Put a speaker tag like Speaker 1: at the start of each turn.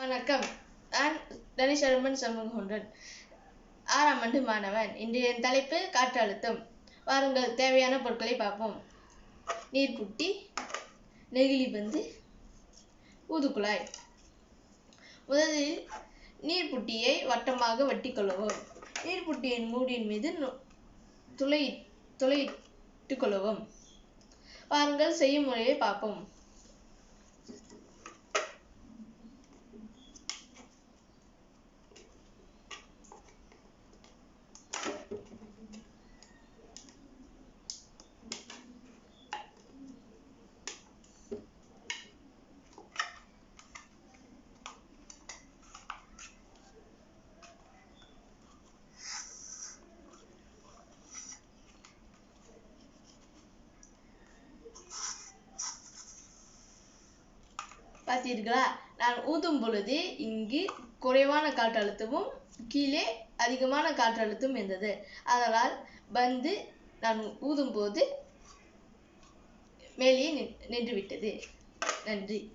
Speaker 1: வணக்கம். நான் தனிசரமன் சண்முகொன்றன் ஆறாம் ஆண்டு மாணவன். இன்றைய தலைப்பு காற்றழுத்தம். வாருங்கள் தேவையான பொருட்களை பார்ப்போம். நீர்புட்டி நெகிழி பந்து ஊதுக்குழாய் முதலில் நீர்புட்டியை வட்டமாக வெட்டிக்கொள்ளவும் கொள்ளவும். மூடியின் மீது நு- துளை துளையிட்டுக் கொள்ளவும். வாருங்கள் செய்யும் முறையை பார்ப்போம். பார்த்தீர்களா நான் ஊதும் பொழுது இங்கு குறைவான காற்றழுத்தமும் கீழே அதிகமான காற்றழுத்தம் இருந்தது. அதனால் பந்து நான் ஊதும் போது மேலேயே நின்- நின்று விட்டது நன்றி.